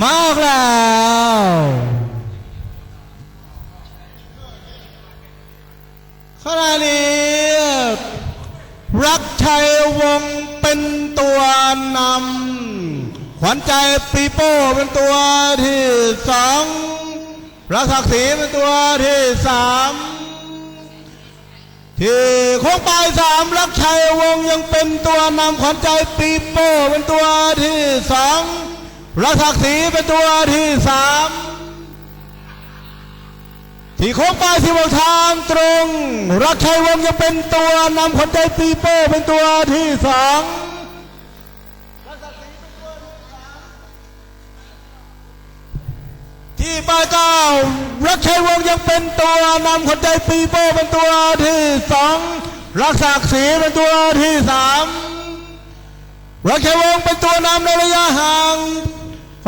มาออกแล้ว ขณะนี้ รักชัยวงเป็นตัวนำขวัญใจปีโป้เป็นตัวที่สองรักศักดิ์ศรีเป็นตัวที่สามที่โค้งปลายสามรักชัยวงยังเป็นตัวนำขวัญใจปีโป้เป็นตัวที่สอง รักศักดิ์ศรีเป็นตัวที่สามที่โค้งปลายสิบหกทางตรง รักชัยวงยังเป็นตัวนำขวัญใจปีโป้เป็นตัวที่สองที่ปลายเก้ารักชัยวงยังเป็นตัวนำคนใจปีโป้เป็นตัวที่สองรักศักดิ์ศรีเป็นตัวที่สามรักชัยวงเป็นตัวนำ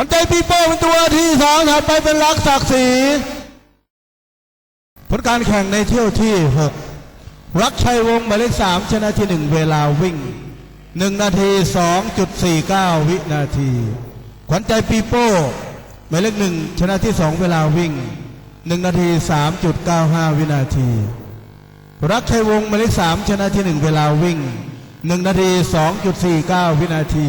คนใจปีโป้เป็นตัวที่สองถัดไปเป็นรักศักดิ์ศรีผลการแข่งในเที่ยวที่หกรักชัยวงหมายเลขสามชนะที่หนึ่งเวลาวิ่งหนึ่งนาทีสองจุดสี่เก้าวินาที ขวัญใจปีโป้หมายเลขหนึ่งชนะที่สองเวลาวิ่งหนึ่งนาทีสามจุดเก้าห้าวินาที รักชัยวงหมายเลขสามชนะที่หนึ่งเวลาวิ่งหนึ่งนาทีสองจุดสี่เก้าวินาที